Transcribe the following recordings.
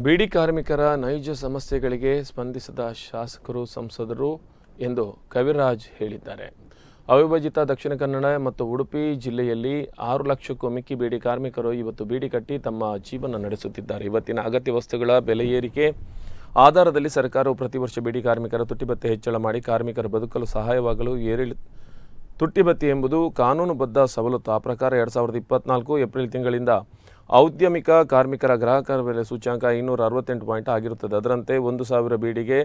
ಬೀಡಿ ಕಾರ್ಮಿಕರ ನೈಜ ಸಮಸ್ಯೆಗಳಿಗೆ ಸ್ಪಂದಿಸದ ಶಾಸಕರು, ಸಂಸದರು ಎಂದು ಕವಿರಾಜ್ ಹೇಳಿದ್ದಾರೆ. ಅವಿಭಜಿತ ದಕ್ಷಿಣ ಕನ್ನಡ ಮತ್ತು ಉಡುಪಿ ಜಿಲ್ಲೆಯಲ್ಲಿ ಆರು ಲಕ್ಷಕ್ಕೂ ಮಿಕ್ಕಿ ಬೀಡಿ ಕಾರ್ಮಿಕರು ಇವತ್ತು ಬೀಡಿ ಕಟ್ಟಿ ತಮ್ಮ ಜೀವನ ನಡೆಸುತ್ತಿದ್ದಾರೆ. ಇವತ್ತಿನ ಅಗತ್ಯ ವಸ್ತುಗಳ ಬೆಲೆ ಏರಿಕೆ, ಆಧಾರದಲ್ಲಿ ಸರ್ಕಾರವು ಪ್ರತಿ ವರ್ಷ ಬೀಡಿ ಕಾರ್ಮಿಕರ ತುಟ್ಟಿಬತ್ತೆ ಹೆಚ್ಚಳ ಮಾಡಿ ಕಾರ್ಮಿಕರು ಬದುಕಲು ಸಹಾಯವಾಗಲು ಏರಿಳಿ, ತುಟ್ಟಿಬತ್ತಿ ಎಂಬುದು ಕಾನೂನುಬದ್ಧ ಸವಲತ್ತು. ಆ ಪ್ರಕಾರ ಎರಡು ಸಾವಿರದ ಇಪ್ಪತ್ನಾಲ್ಕು ಏಪ್ರಿಲ್ ತಿಂಗಳಿಂದ ಔದ್ಯಮಿಕ ಕಾರ್ಮಿಕರ ಗ್ರಾಹಕರ ಬೆಲೆ ಸೂಚ್ಯಾಂಕ ಇನ್ನೂರ ಅರವತ್ತೆಂಟು ಪಾಯಿಂಟ್ ಆಗಿರುತ್ತದೆ. ಅದರಂತೆ ಒಂದು ಸಾವಿರ ಬೀಡಿಗೆ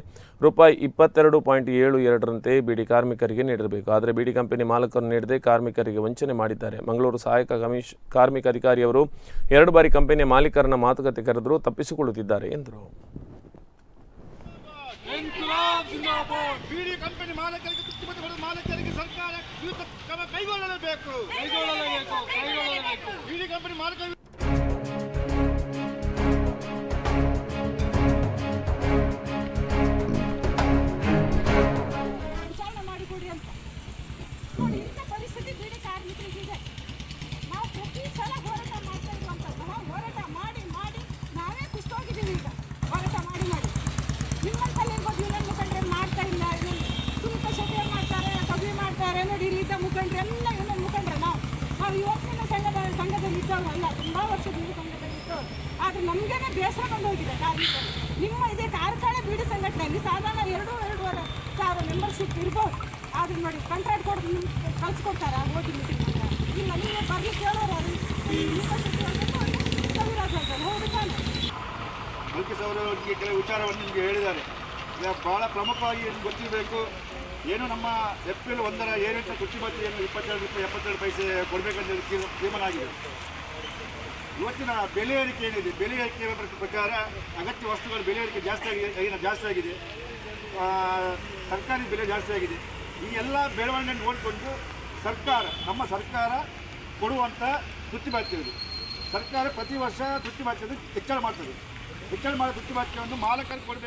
ರೂಪಾಯಿ ಇಪ್ಪತ್ತೆರಡು ಪಾಯಿಂಟ್ ಏಳು ಎರಡರಂತೆ ಬೀಡಿ ಕಾರ್ಮಿಕರಿಗೆ ನೀಡಬೇಕು. ಆದರೆ ಬೀಡಿ ಕಂಪನಿ ಮಾಲಕರು ನೀಡದೆ ಕಾರ್ಮಿಕರಿಗೆ ವಂಚನೆ ಮಾಡಿದ್ದಾರೆ. ಮಂಗಳೂರು ಸಹಾಯಕ ಕಮಿಷ್ ಕಾರ್ಮಿಕ ಅಧಿಕಾರಿಯವರು ಎರಡು ಬಾರಿ ಕಂಪನಿಯ ಮಾಲೀಕರನ್ನ ಮಾತುಕತೆ ಕರೆದರೂ ತಪ್ಪಿಸಿಕೊಳ್ಳುತ್ತಿದ್ದಾರೆ ಎಂದರು. ಇನ್ಕ್ಲಾಬ್ ಜಿಂದಾಬಾದ್. ಬೀಡಿ ಕಂಪನಿ ಮಾಲಕರಿಗೆ ತುತ್ತಿಮತಿ ಹೊಡೆದ ಸರ್ಕಾರ ಕೈಗೊಳ್ಳಲೇಬೇಕು. ಕೈಗೊಳ್ಳಲೇಬೇಕು. ಕಂಪನಿ ಮಾಲಕರಿಗೆ ಇದ್ದವರು ಅಲ್ಲ, ತುಂಬ ವರ್ಷದಿಂದ ಸಂಘಟನೆ ಆದರೆ ನಮಗೇನೆ ಬೇಸರ ಬಂದೋಗಿದೆ ಕಾರ್ಮಿಕರು. ನಿಮ್ಮ ಇದೇ ಕಾರ್ಖಾನೆ ಬೀಡಿ ಸಂಘಟನೆಯಲ್ಲಿ ಸಾಧಾರಣ ಎರಡು, ಎರಡೂವರೆ ಸಾವಿರ ಮೆಂಬರ್ಶಿಪ್ ಇರ್ಬೋದು. ಆದ್ರೆ ನೋಡಿ ಕಾಂಟ್ರಾಕ್ಟ್ ಕೊಡೋದು ನಿಮ್ಗೆ ಕಳ್ಸಿಕೊಡ್ತಾರೆ? ಹೋಗಿ ಮೀಟಿಂಗ್ ಇಲ್ಲ, ನೀವು ಬರ್ಲಿ ಕೇಳೋರು ಹೇಳ್ತಾರೆ ಹೌದು ತಾನೆ. ಅವರು ಕೆಲವು ವಿಚಾರವನ್ನು ನಿಮಗೆ ಹೇಳಿದ್ದಾರೆ. ಬಹಳ ಪ್ರಮುಖವಾಗಿ ಏನು ಗೊತ್ತಿರಬೇಕು? ಏನು ನಮ್ಮ ಎಪ್ರಿಲ್ ಒಂದರ ಏರಿಳಿತ ತುಟ್ಟಿಮತಿಯನ್ನು ಇಪ್ಪತ್ತೆರಡು ರೂಪಾಯಿ ಎಪ್ಪತ್ತೆರಡು ಪೈಸೆ ಕೊಡಬೇಕಂತ ತೀರ್ಮಾನ ಆಗಿದೆ. ಇವತ್ತಿನ ಬೆಲೆ ಏರಿಕೆ ಏನಿದೆ? ಬೆಲೆ ಏರಿಕೆ ಪ್ರಕಾರ ಅಗತ್ಯ ವಸ್ತುಗಳ ಬೆಲೆ ಏರಿಕೆ ಜಾಸ್ತಿ ಆಗಿದೆ ಜಾಸ್ತಿ ಆಗಿದೆ. ತರಕಾರಿ ಬೆಲೆ ಜಾಸ್ತಿ ಆಗಿದೆ. ಈ ಎಲ್ಲ ಬೆಳವಣಿಗೆ ನೋಡಿಕೊಂಡು ಸರ್ಕಾರ, ನಮ್ಮ ಸರ್ಕಾರ ಕೊಡುವಂಥ ಭತ್ಯೆ ಇದು. ಸರ್ಕಾರ ಪ್ರತಿ ವರ್ಷ ತುಟ್ಟಿ ಭತ್ಯೆಯನ್ನು ಹೆಚ್ಚಳ ಮಾಡ್ತದೆ. ಹೆಚ್ಚಳ ಮಾಡೋ ತುಟ್ಟಿ ಭತ್ಯೆಯನ್ನು ಮಾಲಕರಿಗೆ ಕೊಡಬೇಕು.